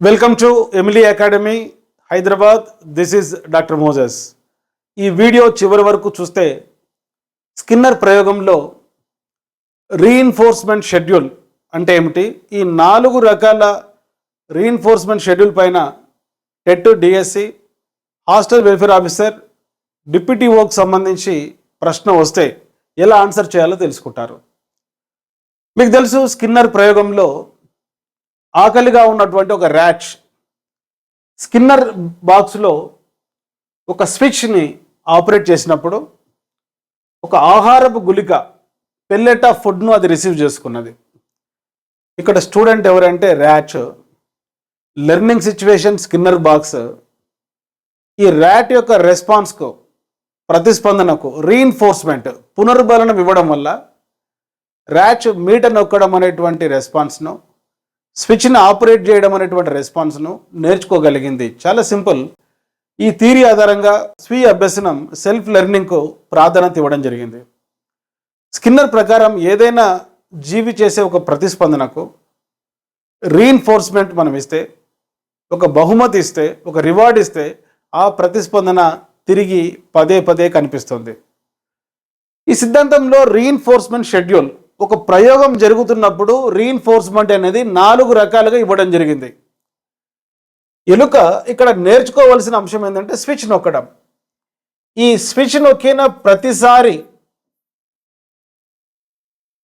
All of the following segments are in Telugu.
Welcome to Emily academy Hyderabad this is doctor Moses ఈ వీడియో చివరి వరకు చూస్తే స్కిన్నర్ ప్రయోగంలో రీఇన్ఫోర్స్మెంట్ షెడ్యూల్ అంటే ఏమిటి? ఈ నాలుగు రకాల రీఇన్ఫోర్స్మెంట్ షెడ్యూల్ పైన TET DSC hostel welfare officer deputy work సంబంధించి ప్రశ్న వస్తే ఎలా ఆన్సర్ చేయాలో తెలుసుకుంటారు. మీకు తెలుసు స్కిన్నర్ ప్రయోగంలో ఆకలిగా ఉన్నటువంటి ఒక ర్యాచ్. స్కిన్నర్ బాక్స్లో ఒక స్విచ్ని ఆపరేట్ చేసినప్పుడు ఒక ఆహారపు గుళిక పెల్లెట్ ఆఫ్ ఫుడ్ను అది రిసీవ్ చేసుకున్నది. ఇక్కడ స్టూడెంట్ ఎవరంటే rat. Learning situation Skinner box. ఈ ర్యాట్ యొక్క రెస్పాన్స్కు ప్రతిస్పందనకు రీఇన్ఫోర్స్మెంట్ పునర్బలనం ఇవ్వడం వల్ల ర్యాచ్ మీటర్ నొక్కడం అనేటువంటి రెస్పాన్స్ను స్విచ్ని ఆపరేట్ చేయడం అనేటువంటి రెస్పాన్స్ను నేర్చుకోగలిగింది. చాలా సింపుల్. ఈ థీరీ ఆధారంగా స్వీయ అభ్యసనం సెల్ఫ్ లెర్నింగ్కు ప్రాధాన్యత ఇవ్వడం జరిగింది. స్కిన్నర్ ప్రకారం ఏదైనా జీవి చేసే ఒక ప్రతిస్పందనకు రీఇన్ఫోర్స్మెంట్ మనం ఇస్తే ఒక బహుమతి ఇస్తే ఒక రివార్డ్ ఇస్తే ఆ ప్రతిస్పందన తిరిగి పదే పదే కనిపిస్తుంది. ఈ సిద్ధాంతంలో రీఎన్ఫోర్స్మెంట్ షెడ్యూల్ ఒక ప్రయోగం జరుగుతున్నప్పుడు రీఇన్ఫోర్స్మెంట్ అనేది నాలుగు రకాలుగా ఇవ్వడం జరిగింది. ఎలుక ఇక్కడ నేర్చుకోవాల్సిన అంశం ఏంటంటే స్విచ్ నొక్కడం. ఈ స్విచ్ నొక్కిన ప్రతిసారి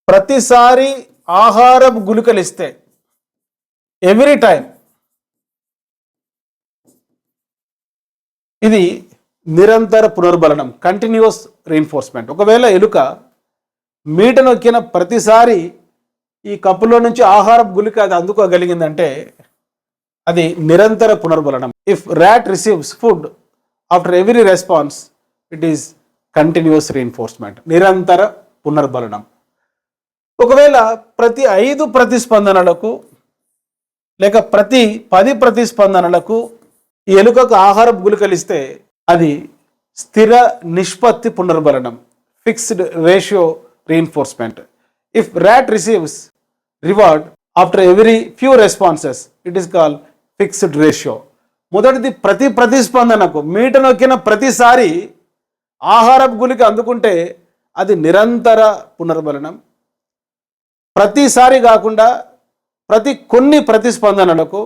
ప్రతిసారి ఆహారం గుళికలు ఇస్తే ఎవ్రీ టైం ఇది నిరంతర పునర్బలనం కంటిన్యూస్ రీఎన్ఫోర్స్మెంట్ ఒకవేళ ఎలుక మీట నొక్కిన ప్రతిసారి ఈ కప్పులో నుంచి ఆహారపు గుళిక అది అందుకోగలిగిందంటే అది నిరంతర పునర్బలనం. If rat receives food after every response it is continuous reinforcement నిరంతర పునర్బలనం. ఒకవేళ ప్రతి ఐదు ప్రతిస్పందనలకు లేక ప్రతి పది ప్రతిస్పందనలకు ఈ ఎలుకకు ఆహారపు గుళికలు ఇస్తే అది స్థిర నిష్పత్తి పునర్బలనం. Fixed ratio reinforcement if rat receives reward after every few responses it is call fixed ratio మొదటిది ప్రతి ప్రతిస్పందనకు మీట నొక్కిన ప్రతిసారి ఆహారపు గుళిక అందుకుంటే అది నిరంతర పునర్బలనం. ప్రతిసారి కాకుండా ప్రతి కొన్ని ప్రతిస్పందనలకు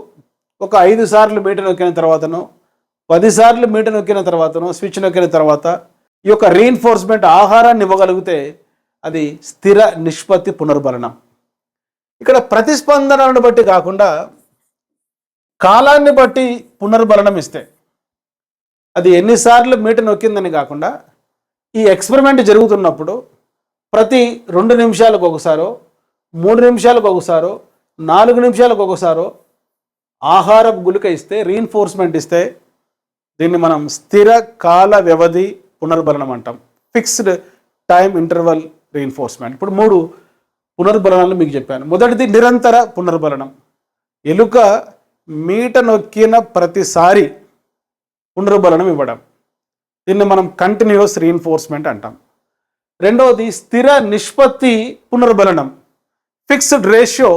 ఒక ఐదు సార్లు మీట నొక్కిన తర్వాతనో పదిసార్లు మీట నొక్కిన తర్వాతనో స్విచ్ నొక్కిన తర్వాత ఈ యొక్క రీఎన్ఫోర్స్మెంట్ ఆహారాన్ని ఇవ్వగలిగితే అది స్థిర నిష్పత్తి పునర్బలనం. ఇక్కడ ప్రతిస్పందనలను బట్టి కాకుండా కాలాన్ని బట్టి పునర్బలనం ఇస్తే అది ఎన్నిసార్లు మీట నొక్కిందని కాకుండా ఈ ఎక్స్పెరిమెంట్ జరుగుతున్నప్పుడు ప్రతి రెండు నిమిషాలకు ఒకసారో మూడు నిమిషాలకు ఒకసారో నాలుగు నిమిషాలకు ఒకసారో ఆహార గుళిక ఇస్తే రీఎన్ఫోర్స్మెంట్ ఇస్తే దీన్ని మనం స్థిర కాల వ్యవధి పునర్బలనం అంటాం. ఫిక్స్డ్ టైం ఇంటర్వల్ రీఎన్ఫోర్స్మెంట్ ఇప్పుడు మూడు పునర్బలనాలు మీకు చెప్పాను. మొదటిది నిరంతర పునర్బలనం. ఎలుక మీట నొక్కిన ప్రతిసారి పునర్బలనం ఇవ్వడం. దీన్ని మనం కంటిన్యూస్ రీఎన్ఫోర్స్మెంట్ అంటాం. రెండవది స్థిర నిష్పత్తి పునర్బలనం. ఫిక్స్డ్ రేషియో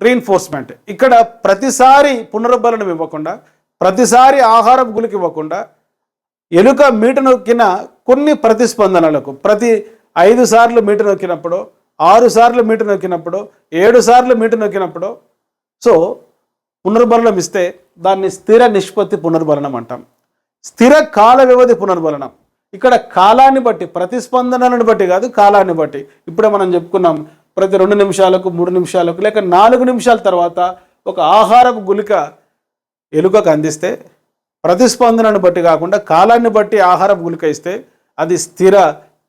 రీఎన్ఫోర్స్మెంట్ ఇక్కడ ప్రతిసారి పునర్బలనం ఇవ్వకుండా ప్రతిసారి ఆహారం గులికి ఇవ్వకుండా ఎలుక మీట నొక్కిన కొన్ని ప్రతిస్పందనలకు ప్రతి ఐదు సార్లు మీటర్ నొక్కినప్పుడు ఆరు సార్లు మీటర్ నొక్కినప్పుడు ఏడు సార్లు మీటర్ నొక్కినప్పుడు సో పునర్బలనం ఇస్తే దాన్ని స్థిర నిష్పత్తి పునర్బలనం అంటాం. స్థిర కాల వ్యవధి పునర్బలనం ఇక్కడ కాలాన్ని బట్టి ప్రతిస్పందనలను బట్టి కాదు కాలాన్ని బట్టి. ఇప్పుడే మనం చెప్పుకున్నాం ప్రతి రెండు నిమిషాలకు మూడు నిమిషాలకు లేక నాలుగు నిమిషాల తర్వాత ఒక ఆహారపు గుళిక ఎలుకకు అందిస్తే ప్రతిస్పందనను బట్టి కాకుండా కాలాన్ని బట్టి ఆహారపు గుళిక ఇస్తే అది స్థిర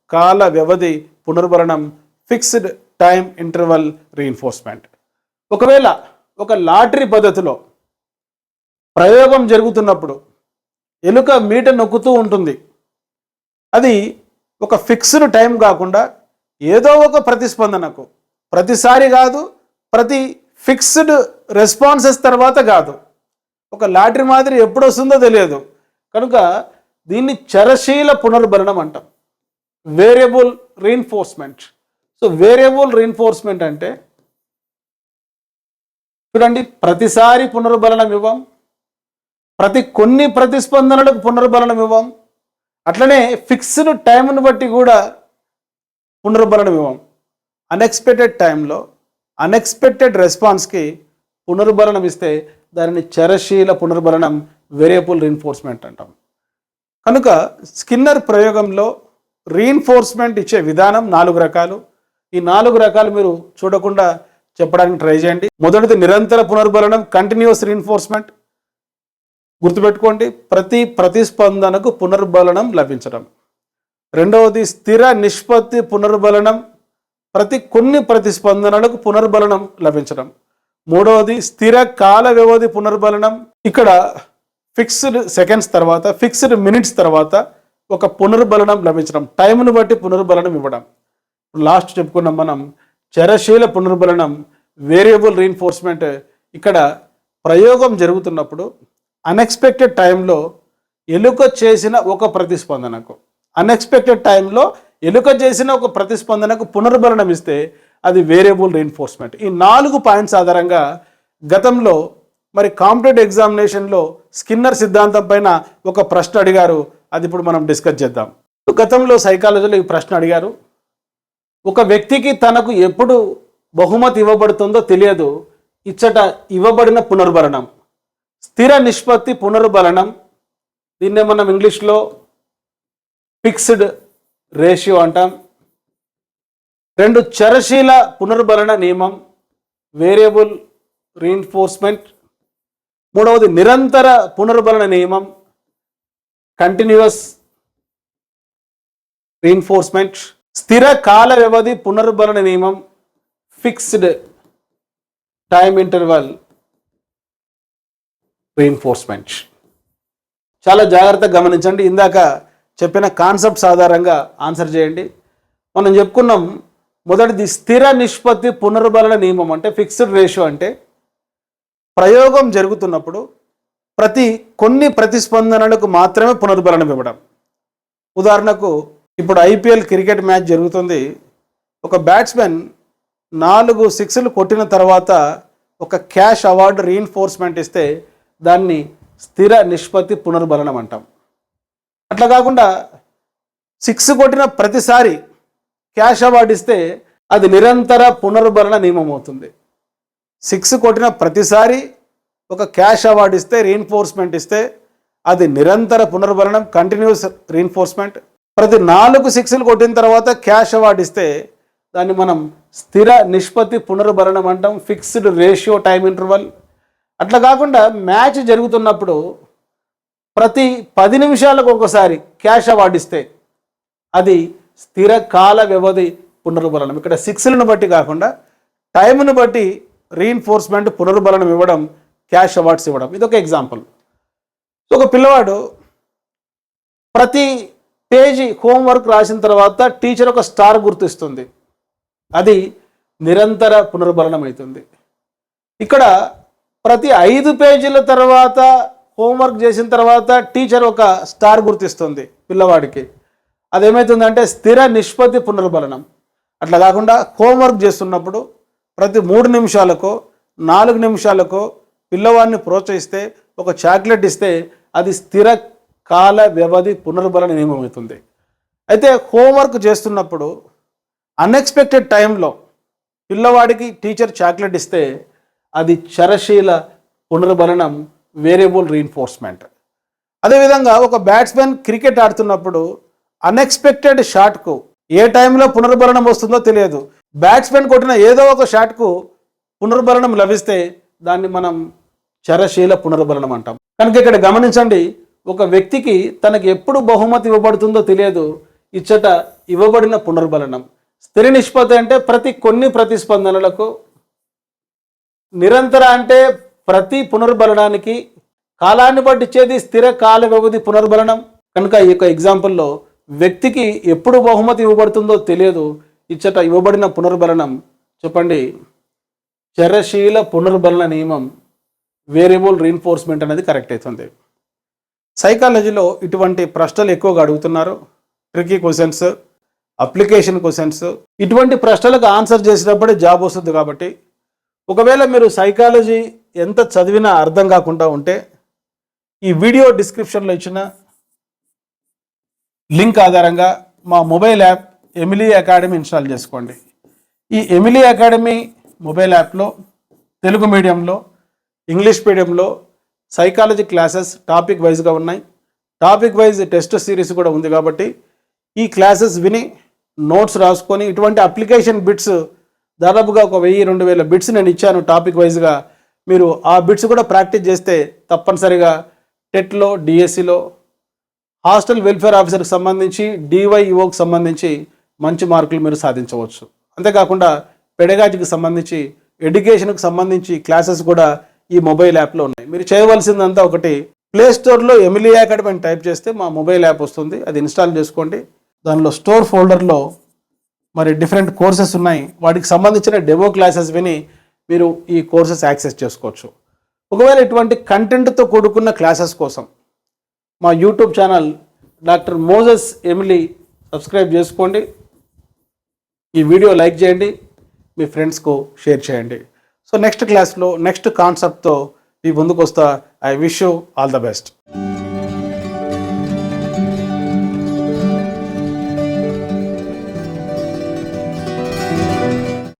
కాల వ్యవధి పునర్వరణం ఫిక్స్డ్ టైం ఇంటర్వల్ రీఎన్ఫోర్స్మెంట్. ఒకవేళ ఒక లాటరీ పద్ధతిలో ప్రయోగం జరుగుతున్నప్పుడు ఎలుక మీట నొక్కుతూ ఉంటుంది. అది ఒక ఫిక్స్డ్ టైం కాకుండా ఏదో ఒక ప్రతిస్పందనకు ప్రతిసారి కాదు ప్రతి ఫిక్స్డ్ రెస్పాన్సెస్ తర్వాత కాదు. ఒక లాటరీ మాదిరి ఎప్పుడు వస్తుందో తెలియదు. కనుక దీన్ని చరశీల పునర్భరణం అంటాం. Variable reinforcement so variable reinforcement అంటే చూడండి ప్రతిసారి పునర్బలనం ఇవ్వం. ప్రతి కొన్ని ప్రతిస్పందనలకు పునర్బలనం ఇవ్వం. అట్లనే ఫిక్స్డ్ టైంను బట్టి కూడా పునర్బలనం ఇవ్వం. అన్ఎక్స్పెక్టెడ్ టైంలో అన్ఎక్స్పెక్టెడ్ రెస్పాన్స్కి పునర్బలనం ఇస్తే దానిని చరశీల పునర్బలనం వేరియబుల్ రీన్ఫోర్స్మెంట్ అంటాం. కనుక స్కిన్నర్ ప్రయోగంలో రీఎన్ఫోర్స్మెంట్ ఇచ్చే విధానం నాలుగు రకాలు. ఈ నాలుగు రకాలు మీరు చూడకుండా చెప్పడానికి ట్రై చేయండి. మొదటిది నిరంతర పునర్బలనం కంటిన్యూస్ రీఎన్ఫోర్స్మెంట్ గుర్తుపెట్టుకోండి ప్రతి ప్రతిస్పందనకు పునర్బలనం లభించడం. రెండవది స్థిర నిష్పత్తి పునర్బలనం. ప్రతి కొన్ని ప్రతిస్పందనలకు పునర్బలనం లభించడం. మూడవది స్థిర కాల వ్యవధి పునర్బలనం. ఇక్కడ ఫిక్స్డ్ సెకండ్స్ తర్వాత ఫిక్స్డ్ మినిట్స్ తర్వాత ఒక పునర్బలనం లభించడం టైంను బట్టి పునర్బలనం ఇవ్వడం. లాస్ట్ చెప్పుకున్నాం మనం చరశీల పునర్బలనం వేరియబుల్ రీఎన్ఫోర్స్మెంట్ ఇక్కడ ప్రయోగం జరుగుతున్నప్పుడు అన్ఎక్స్పెక్టెడ్ టైంలో ఎలుక చేసిన ఒక ప్రతిస్పందనకు అన్ఎక్స్పెక్టెడ్ టైంలో ఎలుక చేసిన ఒక ప్రతిస్పందనకు పునర్బలనం ఇస్తే అది వేరియబుల్ రీఎన్ఫోర్స్మెంట్ ఈ నాలుగు పాయింట్స్ ఆధారంగా గతంలో మరి కాంపిటేటివ్ ఎగ్జామినేషన్లో స్కిన్నర్ సిద్ధాంతం పైన ఒక ప్రశ్న అడిగారు అది ఇప్పుడు మనం డిస్కస్ చేద్దాం. గతంలో సైకాలజీలో ఈ ప్రశ్న అడిగారు. ఒక వ్యక్తికి తనకు ఎప్పుడు బహుమతి ఇవ్వబడుతుందో తెలియదు. ఇచ్చట ఇవ్వబడిన పునర్బలనం స్థిర నిష్పత్తి పునర్బలనం దీన్నే మనం ఇంగ్లీష్లో ఫిక్స్డ్ రేషియో అంటాం. రెండు చరశీల పునర్బలన నియమం. వేరియబుల్ రీఎన్ఫోర్స్మెంట్ మూడవది నిరంతర పునర్బలన నియమం. కంటిన్యూస్ రీఎన్ఫోర్స్మెంట్ స్థిర కాల వ్యవధి పునర్బలన నియమం ఫిక్స్డ్ టైం ఇంటర్వల్ రీఎన్ఫోర్స్మెంట్ చాలా జాగ్రత్తగా గమనించండి. ఇందాక చెప్పిన కాన్సెప్ట్స్ ఆధారంగా ఆన్సర్ చేయండి. మనం చెప్పుకున్నాం మొదటిది స్థిర నిష్పత్తి పునర్బలన నియమం అంటే ఫిక్స్డ్ రేషియో అంటే ప్రయోగం జరుగుతున్నప్పుడు ప్రతి కొన్ని ప్రతిస్పందనలకు మాత్రమే పునర్బలనం ఇవ్వడం. ఉదాహరణకు ఇప్పుడు ఐపీఎల్ క్రికెట్ మ్యాచ్ జరుగుతుంది. ఒక బ్యాట్స్మెన్ నాలుగు సిక్స్లు కొట్టిన తర్వాత ఒక క్యాష్ అవార్డు రీఎన్ఫోర్స్మెంట్ ఇస్తే దాన్ని స్థిర నిష్పత్తి పునర్బలనం అంటాం. అట్లా కాకుండా సిక్స్ కొట్టిన ప్రతిసారి క్యాష్ అవార్డు ఇస్తే అది నిరంతర పునర్బలన నియమం అవుతుంది సిక్స్ కొట్టిన ప్రతిసారి ఒక క్యాష్ అవార్డు ఇస్తే రీఎన్ఫోర్స్మెంట్ ఇస్తే అది నిరంతర పునర్బలనం కంటిన్యూస్ రీఎన్ఫోర్స్మెంట్ ప్రతి నాలుగు సిక్స్లు కొట్టిన తర్వాత క్యాష్ అవార్డు ఇస్తే దాన్ని మనం స్థిర నిష్పత్తి పునర్భరణం అంటాం ఫిక్స్డ్ రేషియో టైం ఇంటర్వల్ అట్లా కాకుండా మ్యాచ్ జరుగుతున్నప్పుడు ప్రతి పది నిమిషాలకు ఒకసారి క్యాష్ అవార్డు ఇస్తే అది స్థిర కాల వ్యవధి పునర్బలనం ఇక్కడ సిక్స్లను బట్టి కాకుండా టైంను బట్టి రీఎన్ఫోర్స్మెంట్ పునర్బలనం ఇవ్వడం క్యాష్ అవార్డ్స్ ఇవ్వడం. ఇది ఒక ఎగ్జాంపుల్. ఒక పిల్లవాడు ప్రతి పేజీ హోంవర్క్ రాసిన తర్వాత టీచర్ ఒక స్టార్ గుర్తిస్తుంది. అది నిరంతర పునర్బలనం అవుతుంది. ఇక్కడ ప్రతి ఐదు పేజీల తర్వాత హోంవర్క్ చేసిన తర్వాత టీచర్ ఒక స్టార్ గుర్తిస్తుంది పిల్లవాడికి. అదేమవుతుందంటే స్థిర నిష్పత్తి పునర్బలనం అట్లా కాకుండా హోంవర్క్ చేస్తున్నప్పుడు ప్రతి మూడు నిమిషాలకో నాలుగు నిమిషాలకో పిల్లవాడిని ప్రోత్సహిస్తే ఒక చాక్లెట్ ఇస్తే అది స్థిర కాల వ్యవధి పునర్బలన నియమం అవుతుంది అయితే హోంవర్క్ చేస్తున్నప్పుడు అన్ఎక్స్పెక్టెడ్ టైంలో పిల్లవాడికి టీచర్ చాక్లెట్ ఇస్తే అది చరశీల పునర్బలనం వేరియబుల్ రీఎన్ఫోర్స్మెంట్ అదేవిధంగా ఒక బ్యాట్స్మెన్ క్రికెట్ ఆడుతున్నప్పుడు అన్ఎక్స్పెక్టెడ్ షాట్కు ఏ టైంలో పునర్బలనం వస్తుందో తెలియదు. బ్యాట్స్మెన్ కొట్టిన ఏదో ఒక షాట్కు పునర్బలనం లభిస్తే దాన్ని మనం చరశీల పునర్బలనం అంటాం. కనుక ఇక్కడ గమనించండి ఒక వ్యక్తికి తనకి ఎప్పుడు బహుమతి ఇవ్వబడుతుందో తెలియదు ఇచ్చట ఇవ్వబడిన పునర్బలనం స్థిర నిష్పత్తి అంటే ప్రతి కొన్ని ప్రతిస్పందనలకు నిరంతర అంటే ప్రతి పునర్బలనానికి కాలాన్ని బట్టి ఇచ్చేది స్థిర కాల వ్యవధి పునర్బలనం కనుక ఈ యొక్క ఎగ్జాంపుల్లో వ్యక్తికి ఎప్పుడు బహుమతి ఇవ్వబడుతుందో తెలియదు ఇచ్చట ఇవ్వబడిన పునర్బలనం చెప్పండి. చరశీల పునర్బలన నియమం వేరియబుల్ రీన్ఫోర్స్మెంట్ అనేది కరెక్ట్ అవుతుంది. సైకాలజీలో ఇటువంటి ప్రశ్నలు ఎక్కువగా అడుగుతున్నారు. ట్రికీ క్వశ్చన్స్ అప్లికేషన్ క్వశ్చన్స్ ఇటువంటి ప్రశ్నలకు ఆన్సర్ చేసినప్పుడే జాబ్ వస్తుంది కాబట్టి ఒకవేళ మీరు సైకాలజీ ఎంత చదివినా అర్థం కాకుండా ఉంటే ఈ వీడియో డిస్క్రిప్షన్లో ఇచ్చిన లింక్ ఆధారంగా మా mobile app Emily academy install చేసుకోండి. ఈ ఎమిలీ అకాడమీ మొబైల్ యాప్లో తెలుగు మీడియంలో ఇంగ్లీష్ మీడియంలో సైకాలజీ క్లాసెస్ టాపిక్ వైజ్గా ఉన్నాయి. టాపిక్ వైజ్ టెస్ట్ సిరీస్ కూడా ఉంది కాబట్టి ఈ క్లాసెస్ విని నోట్స్ రాసుకొని ఇటువంటి అప్లికేషన్ బిట్స్ దాదాపుగా ఒక వెయ్యి రెండు వేల బిట్స్ నేను ఇచ్చాను టాపిక్ వైజ్గా మీరు ఆ బిట్స్ కూడా ప్రాక్టీస్ చేస్తే తప్పనిసరిగా టెట్లో డిఎస్సిలో హాస్టల్ వెల్ఫేర్ ఆఫీసర్కి సంబంధించి డివైఈఓకి సంబంధించి మంచి మార్కులు మీరు సాధించవచ్చు. అంతేకాకుండా పెడగాజీకి సంబంధించి ఎడ్యుకేషన్కి సంబంధించి క్లాసెస్ కూడా ఈ మొబైల్ యాప్లో ఉన్నాయి. మీరు చేయవలసిందంతా ఒకటి ప్లే స్టోర్లో ఎమిలీ అకాడమీ అని టైప్ చేస్తే మా మొబైల్ యాప్ వస్తుంది. అది ఇన్స్టాల్ చేసుకోండి. దానిలో స్టోర్ ఫోల్డర్లో మరి డిఫరెంట్ కోర్సెస్ ఉన్నాయి. వాటికి సంబంధించిన డెమో క్లాసెస్ విని మీరు ఈ కోర్సెస్ యాక్సెస్ చేసుకోవచ్చు. ఒకవేళ ఇటువంటి కంటెంట్తో కూడుకున్న క్లాసెస్ కోసం మా YouTube channel doctor Moses Emily subscribe చేసుకోండి. ఈ వీడియో లైక్ చేయండి. మీ ఫ్రెండ్స్కు షేర్ చేయండి. సో నెక్స్ట్ క్లాస్లో నెక్స్ట్ కాన్సెప్ట్తో మీ ముందుకు వస్తా I wish you all the best.